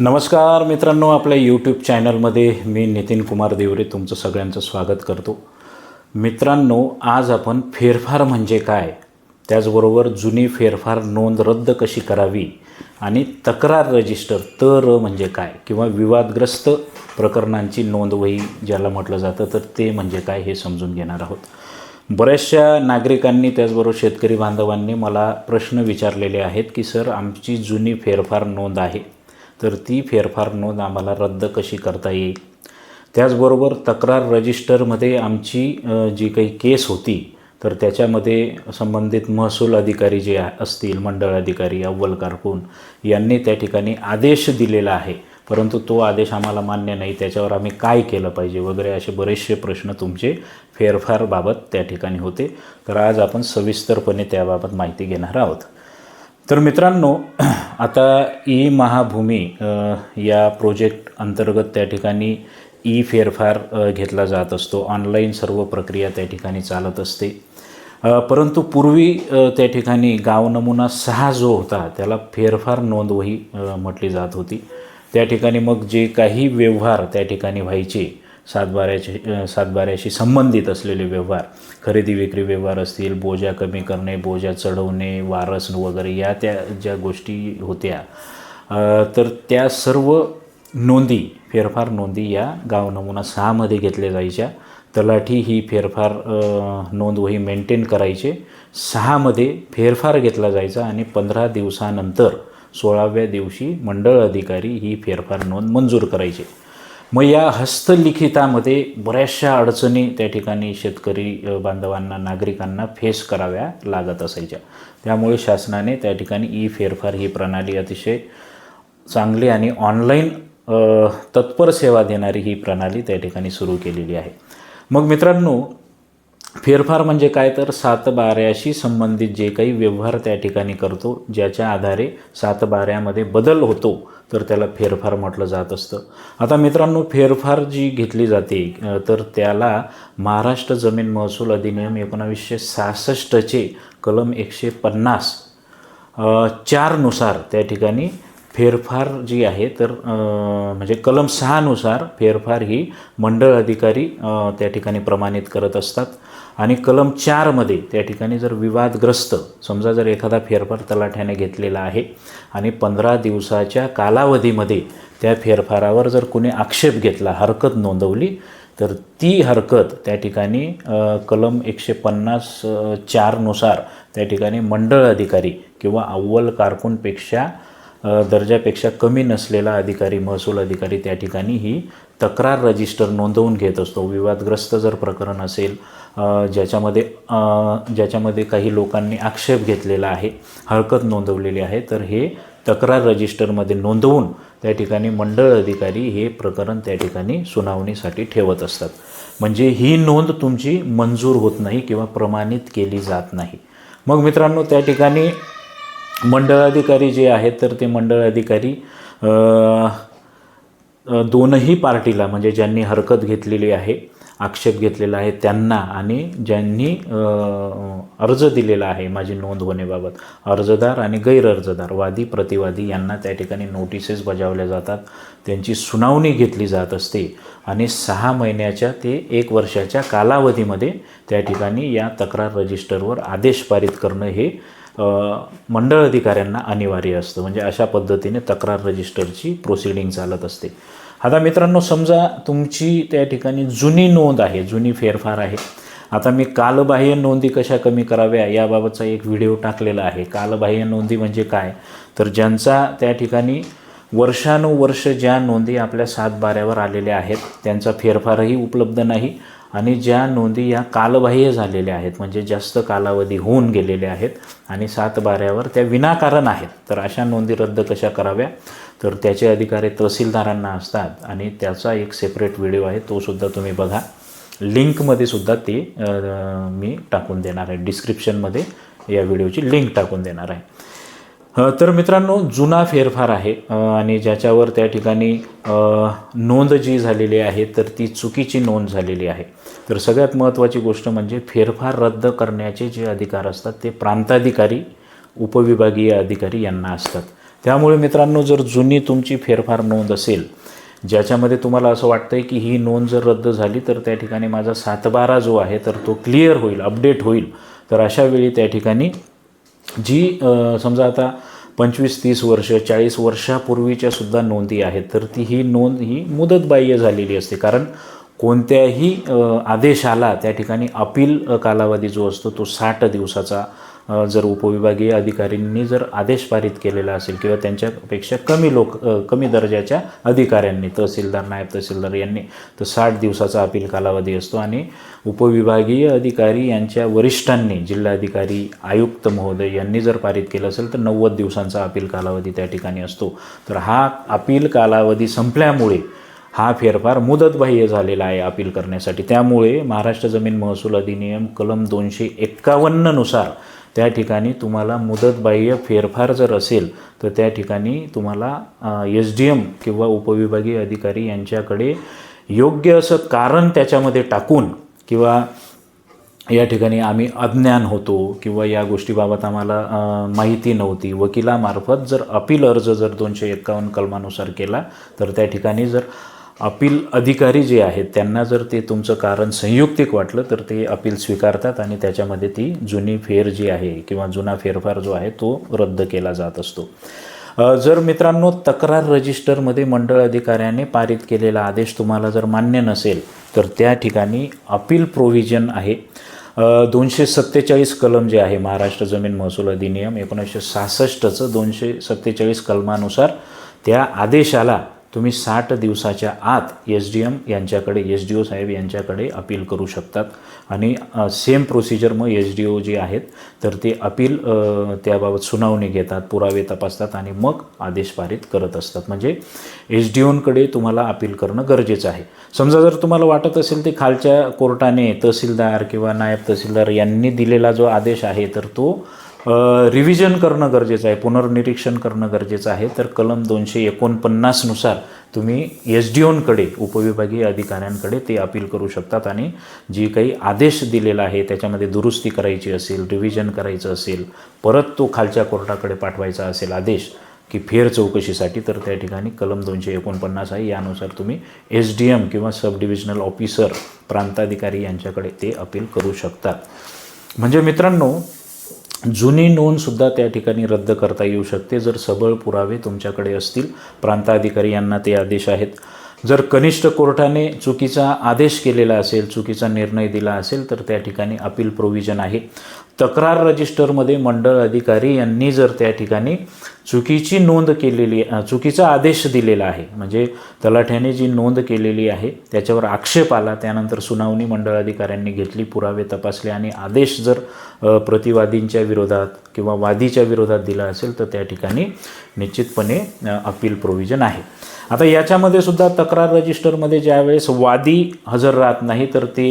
नमस्कार मित्रांनो आपल्या यूट्यूब चॅनलमध्ये मी नितीन कुमार देवरे तुमचं सगळ्यांचं स्वागत करतो. मित्रांनो आज आपण फेरफार म्हणजे काय? त्याचबरोबर जुनी फेरफार नोंद रद्द कशी करावी? आणि तक्रार रजिस्टर तर म्हणजे काय? किंवा विवादग्रस्त प्रकरणांची नोंदवही ज्याला म्हटलं जातं तर ते म्हणजे काय हे समजून घेणार आहोत. बऱ्याचशा नागरिकांनी त्याचबरोबर शेतकरी बांधवांनी मला प्रश्न विचारलेले आहेत की सर आमची जुनी फेरफार नोंद आहे तर ती फेरफार नोंद आम्हाला रद्द कशी करता येईल? त्याचबरोबर तक्रार रजिस्टरमध्ये आमची जी काही केस होती तर त्याच्यामध्ये संबंधित महसूल अधिकारी जे असतील मंडळ अधिकारी अव्वल कारकून यांनी त्या ठिकाणी आदेश दिलेला आहे. परंतु तो आदेश आम्हाला मान्य नाही. त्याच्यावर आम्ही काय केलं पाहिजे वगैरे असे बरेचसे प्रश्न तुमचे फेरफारबाबत त्या ठिकाणी होते. तर आज आपण सविस्तरपणे त्याबाबत माहिती घेणार आहोत. तर मित्रांनो आता ई महाभूमी या प्रोजेक्ट अंतर्गत त्या ठिकाणी ई फेरफार घेतला जात असतो. ऑनलाईन सर्व प्रक्रिया त्या ठिकाणी चालत असते. परंतु पूर्वी त्या ठिकाणी गाव नमुना सहा जो होता त्याला फेरफार नोंदवही म्हटली जात होती. त्या ठिकाणी मग जे काही व्यवहार त्या ठिकाणी व्हायचे सातबाऱ्याचे सातबाऱ्याशी संबंधित असलेले व्यवहार. खरेदी विक्री व्यवहार असतील बोजा कमी करणे बोजा चढवणे वारस वगैरे या त्या ज्या गोष्टी होत्या. तर त्या सर्व नोंदी फेरफार नोंदी या गाव नमुना सहामध्ये घेतल्या जायच्या. तलाठी ही फेरफार नोंदवही मेंटेन करायचे. सहामध्ये फेरफार घेतला जायचा आणि पंधरा दिवसानंतर सोळाव्या दिवशी मंडळ अधिकारी ही फेरफार नोंद मंजूर करायचे. मग या हस्तलिखितामध्ये बऱ्याचशा अडचणी त्या ठिकाणी शेतकरी बांधवांना नागरिकांना फेस कराव्या लागत असायच्या. त्यामुळे शासनाने त्या ठिकाणी ई फेरफार ही प्रणाली अतिशय चांगली आणि ऑनलाईन तत्पर सेवा देणारी ही प्रणाली त्या ठिकाणी सुरू केलेली आहे. मग मित्रांनो फेरफार म्हणजे काय? तर सातबाऱ्याशी संबंधित जे काही व्यवहार त्या ठिकाणी करतो ज्याच्या आधारे सातबाऱ्यामध्ये बदल होतो. तर त्याला फेरफार म्हटलं जात असतं. आता मित्रांनो फेरफार जी घेतली जाते तर त्याला महाराष्ट्र जमीन महसूल अधिनियम एकोणावीसशे सहासष्टचे कलम एकशे पन्नास चारनुसार त्या ठिकाणी फेरफार जी आहे तर म्हणजे कलम सहानुसार फेरफार ही मंडळ अधिकारी त्या ठिकाणी प्रमाणित करत असतात. आणि कलम चारमध्ये त्या ठिकाणी जर विवादग्रस्त समजा जर एखादा फेरफार तलाठ्याने घेतलेला आहे आणि पंधरा दिवसाच्या कालावधीमध्ये त्या फेरफारावर जर कुणी आक्षेप घेतला हरकत नोंदवली तर ती हरकत त्या ठिकाणी कलम एकशे पन्नास चारनुसार त्या ठिकाणी मंडळ अधिकारी किंवा अव्वल कारकूनपेक्षा दर्जापेक्षा कमी नसलेला अधिकारी महसूल अधिकारी त्या ठिकाणी ही तक्रार रजिस्टर नोंदवून घेत असतो. विवादग्रस्त जर प्रकरण असेल ज्याच्यामध्ये ज्याच्यामध्ये काही लोकांनी आक्षेप घेतलेला आहे हरकत नोंदवलेली आहे तर हे तक्रार रजिस्टरमध्ये नोंदवून त्या ठिकाणी मंडळ अधिकारी हे प्रकरण त्या ठिकाणी सुनावणीसाठी ठेवत असतात. म्हणजे ही नोंद तुमची मंजूर होत नाही किंवा प्रमाणित केली जात नाही. मग मित्रांनो त्या ठिकाणी मंडळ अधिकारी जे आहेत तर ते मंडळ अधिकारी दोनही पार्टीला म्हणजे ज्यांनी हरकत घेतलेली आहे आक्षेप घेतलेला आहे त्यांना आणि ज्यांनी अर्ज दिलेला आहे माझी नोंद होण्याबाबत. अर्जदार आणि गैरअर्जदार वादी प्रतिवादी यांना त्या ठिकाणी नोटिसेस बजावल्या जातात. त्यांची सुनावणी घेतली जात असते आणि सहा महिन्याच्या ते एक वर्षाच्या कालावधीमध्ये त्या ठिकाणी या तक्रार रजिस्टरवर आदेश पारित करणं हे मंडळ अधिकाऱ्यांना अनिवार्य असतं. म्हणजे अशा पद्धतीने तक्रार रजिस्टरची प्रोसिडिंग चालत असते. आता मित्रांनो समजा तुमची त्या ठिकाणी जुनी नोंद आहे जुनी फेरफार आहे. आता मी कालबाह्य नोंदी कशा कमी कराव्या याबाबतचा एक व्हिडिओ टाकलेला आहे. कालबाह्य नोंदी म्हणजे काय? तर ज्यांचा त्या ठिकाणी वर्षानुवर्ष ज्या नोंदी आपल्या सातबाऱ्यावर आलेल्या आहेत त्यांचा फेरफारही उपलब्ध नाही. आणि ज्या नोंदी या कालबाह्य झालेल्या आहेत म्हणजे जास्त कालावधी होऊन गेलेल्या आहेत आणि सातबाऱ्यावर त्या विनाकारण आहेत तर अशा नोंदी रद्द कशा कराव्या? तर त्याचे अधिकारी तहसीलदारांना असतात आणि त्याचा एक सेपरेट व्हिडिओ आहे तोसुद्धा तुम्ही बघा. लिंकमध्ये सुद्धा ती मी टाकून देणार आहे. डिस्क्रिप्शनमध्ये या व्हिडिओची लिंक टाकून देणार आहे. तर मित्रांनो जुना फेरफार आहे आणि ज्याच्यावर त्या ठिकाणी नोंद जी झालेली आहे तर ती चुकीची नोंद झालेली आहे. तर सगळ्यात महत्त्वाची गोष्ट म्हणजे फेरफार रद्द करण्याचे जे अधिकार असतात ते प्रांताधिकारी उपविभागीय अधिकारी यांना असतात. त्यामुळे मित्रांनो जर जुनी तुमची फेरफार नोंद असेल ज्याच्यामध्ये तुम्हाला असं वाटतं आहे की ही नोंद जर रद्द झाली तर त्या ठिकाणी माझा सातबारा जो आहे तर तो क्लिअर होईल अपडेट होईल. तर अशा वेळी त्या ठिकाणी जी समजा आता पंचवीस तीस वर्ष चाळीस वर्षापूर्वीच्या सुद्धा नोंदी आहेत तर ती ही नोंद ही मुदतबाह्य झालेली असते. कारण कोणत्याही आदेशाला त्या ठिकाणी अपील कालावधी जो असतो तो साठ दिवसाचा जर उपविभागीय अधिकाऱ्यांनी जर आदेश पारित केलेला असेल किंवा त्यांच्यापेक्षा कमी लोक कमी दर्जाच्या अधिकाऱ्यांनी तहसीलदार नायब तहसीलदार यांनी तर साठ दिवसाचा अपील कालावधी असतो. आणि उपविभागीय अधिकारी यांच्या वरिष्ठांनी जिल्हाधिकारी आयुक्त महोदय यांनी जर पारित केलं असेल तर नव्वद दिवसांचा अपील कालावधी त्या ठिकाणी असतो. तर हा अपील कालावधी संपल्यामुळे हा फेरफार मुदतबाह्य झालेला आहे अपील करण्यासाठी. त्यामुळे महाराष्ट्र जमीन महसूल अधिनियम कलम दोनशे एक्कावन्ननुसार त्या ठिकाणी तुम्हाला मुदतबाह्य फेरफार जर असेल तर त्या ठिकाणी तुम्हाला एस डी एम किंवा उपविभागीय अधिकारी यांच्याकडे योग्य असं कारण त्याच्यामध्ये टाकून किंवा या ठिकाणी आम्ही अज्ञान होतो किंवा या गोष्टीबाबत आम्हाला माहिती नव्हती वकिलामार्फत जर अपील अर्ज जर दोनशे एक्कावन्न कलमानुसार केला तर त्या ठिकाणी जर अपील अधिकारी जे आहेत त्यांना जर ते तुमचं कारण संयुक्तिक वाटलं तर ते अपील स्वीकारतात आणि त्याच्यामध्ये ती जुनी फेर जी आहे किंवा जुना फेरफार जो आहे तो रद्द केला जात असतो. जर मित्रांनो तक्रार रजिस्टरमध्ये मंडळ अधिकाऱ्याने पारित केलेला आदेश तुम्हाला जर मान्य नसेल तर त्या ठिकाणी अपील प्रोव्हिजन आहे. दोनशे सत्तेचाळीस कलम जे आहे महाराष्ट्र जमीन महसूल अधिनियम एकोणीसशे सहासष्टचं दोनशे सत्तेचाळीस कलमानुसार त्या आदेशाला तुम्ही साठ दिवसाच्या आत एस डी एम यांच्याकडे एस डी ओ साहेब यांच्याकडे अपील करू शकतात. आणि सेम प्रोसिजर मग एस डी ओ जे आहेत तर ते अपील त्याबाबत सुनावणी घेतात पुरावे तपासतात आणि मग आदेश पारित करत असतात. म्हणजे एस डी ओंकडे तुम्हाला अपील करणं गरजेचं आहे. समजा जर तुम्हाला वाटत असेल ते खालच्या कोर्टाने तहसीलदार किंवा नायब तहसीलदार यांनी दिलेला जो आदेश आहे तर तो रिव्हिजन करणं गरजेचं आहे पुनर्निरीक्षण करणं गरजेचं आहे. तर कलम दोनशे एकोणपन्नासनुसार तुम्ही एस डी ओनकडे उपविभागीय अधिकाऱ्यांकडे ते अपील करू शकतात आणि जी काही आदेश दिलेला आहे त्याच्यामध्ये दुरुस्ती करायची असेल रिव्हिजन करायचं असेल परत तो खालच्या कोर्टाकडे पाठवायचा असेल आदेश की फेर चौकशीसाठी तर त्या ठिकाणी कलम दोनशे एकोणपन्नास आहे. यानुसार तुम्ही एस डी एम किंवा सब डिव्हिजनल ऑफिसर प्रांताधिकारी यांच्याकडे ते अपील करू शकतात म्हणजे मित्रांनो जुनी नोंदसुद्धा त्या ठिकाणी रद्द करता येऊ शकते जर सबळ पुरावे तुमच्याकडे असतील. प्रांताधिकारी यांना ते आदेश आहेत. जर कनिष्ठ कोर्टाने चुकीचा आदेश केलेला असेल चुकीचा निर्णय दिला असेल तर त्या ठिकाणी अपील प्रोव्हिजन आहे. तक्रार रजिस्टरमध्ये मंडळ अधिकारी यांनी जर त्या ठिकाणी चुकीची नोंद केलेली चुकीचा आदेश दिलेला आहे. म्हणजे तलाठ्याने जी नोंद केलेली आहे त्याच्यावर आक्षेप आला त्यानंतर सुनावणी मंडळ अधिकाऱ्यांनी घेतली पुरावे तपासले आणि आदेश जर प्रतिवादींच्या विरोधात किंवा वादीच्या विरोधात दिला असेल तर त्या ठिकाणी निश्चितपणे अपील प्रोव्हिजन आहे. आता याच्यामध्ये सुद्धा तक्रार रजिस्टरमध्ये ज्यावेळेस वादी हजर राहत नाही तर ते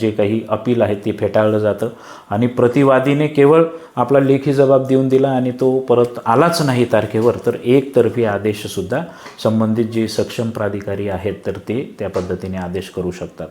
जे काही अपील आहे ते फेटाळलं जातं. आणि प्रतिवादीने केवळ आपला लेखी जबाब देऊन दिला आणि तो परत आला आलाच नाही तारखेवर तर एकतर्फी आदेशसुद्धा संबंधित जे सक्षम प्राधिकारी आहेत तर ते त्या पद्धतीने आदेश करू शकतात.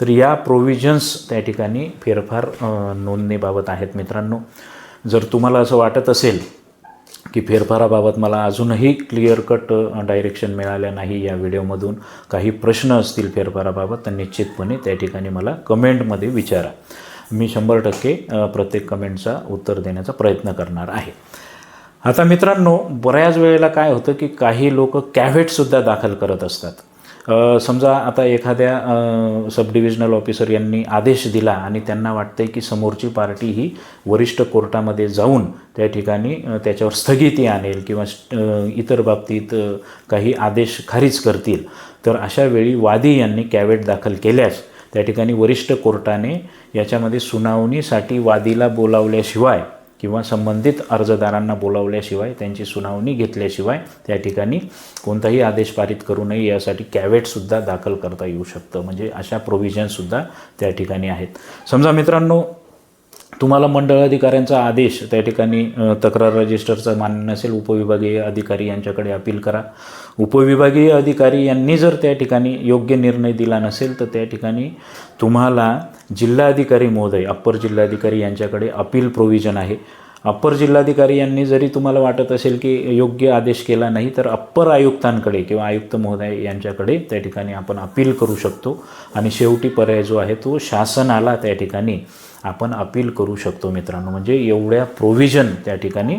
तर या प्रोव्हिजन्स त्या ठिकाणी फेरफार नोंदणीबाबत आहेत मित्रांनो. जर तुम्हाला असं वाटत असेल की फेरफाराबाबत मला अजूनही क्लिअर कट डायरेक्शन मिळालं नाही या व्हिडिओमधून काही प्रश्न असतील फेरफाराबाबत तर निश्चितपणे त्या ठिकाणी मला कमेंटमध्ये विचारा. मी शंभर टक्के प्रत्येक कमेंटचा उत्तर देण्याचा प्रयत्न करणार आहे. आता मित्रांनो बऱ्याच वेळेला काय होतं की काही लोक कॅव्हेटसुद्धा दाखल करत असतात. समजा आता एखाद्या सब डिव्हिजनल ऑफिसर यांनी आदेश दिला आणि त्यांना वाटतंय की समोरची पार्टी ही वरिष्ठ कोर्टामध्ये जाऊन त्या ठिकाणी त्याच्यावर स्थगिती आणेल किंवा इतर बाबतीत काही आदेश खारिज करतील. तर अशा वेळी वादी यांनी कॅवेट दाखल केल्यास त्या ठिकाणी वरिष्ठ कोर्टाने याच्यामध्ये सुनावणीसाठी वादीला बोलावल्याशिवाय किंवा संबंधित अर्जदारांना बोलावल्याशिवाय त्यांची सुनावणी घेतल्याशिवाय त्या ठिकाणी कोणताही आदेश पारित करू नये यासाठी कॅवेटसुद्धा दाखल करता येऊ शकतं. म्हणजे अशा प्रोव्हिजनसुद्धा त्या ठिकाणी आहेत. समजा मित्रांनो तुम्हाला मंडळ अधिकाऱ्यांचा आदेश त्या ठिकाणी तक्रार रजिस्टरचा मान्य नसेल उपविभागीय अधिकारी यांच्याकडे अपील करा. उपविभागीय अधिकारी यांनी जर त्या ठिकाणी योग्य निर्णय दिला नसेल तर त्या ठिकाणी तुम्हाला जिल्हाधिकारी महोदय अप्पर जिल्हाधिकारी यांच्याकडे अपील प्रोव्हिजन आहे. अप्पर जिल्हाधिकारी यांनी जरी तुम्हाला वाटत असेल की योग्य आदेश केला नाही तर अप्पर आयुक्तांकडे किंवा आयुक्त महोदय यांच्याकडे त्या ठिकाणी आपण अपील करू शकतो. आणि शेवटी पर्याय जो आहे तो शासनाला त्या ठिकाणी आपण अपील करू शकतो मित्रांनो. म्हणजे एवढ्या प्रोव्हिजन त्या ठिकाणी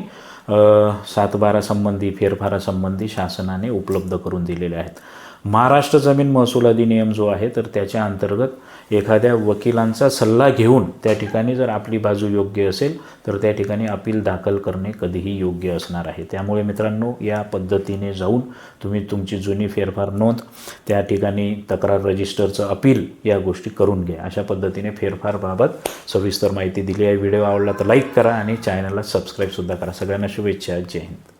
सातबारासंबंधी फेरफारासंबंधी शासनाने उपलब्ध करून दिलेले आहेत. महाराष्ट्र जमीन महसूल अधिनियम जो आहे तर त्याच्या अंतर्गत एखाद्या वकिलांचा सल्ला घेऊन त्या ठिकाणी जर आपली बाजू योग्य असेल तर त्या ठिकाणी अपील दाखल करणे कधीही योग्य असणार आहे. त्यामुळे मित्रांनो या पद्धतीने जाऊन तुम्ही तुमची जुनी फेरफार नोंद त्या ठिकाणी तक्रार रजिस्टरचं अपील या गोष्टी करून घ्या. अशा पद्धतीने फेरफारबाबत सविस्तर माहिती दिली आहे. व्हिडिओ आवडला तर लाईक करा आणि चॅनलला सबस्क्राईबसुद्धा करा. सगळ्यांना शुभेच्छा. जय हिंद.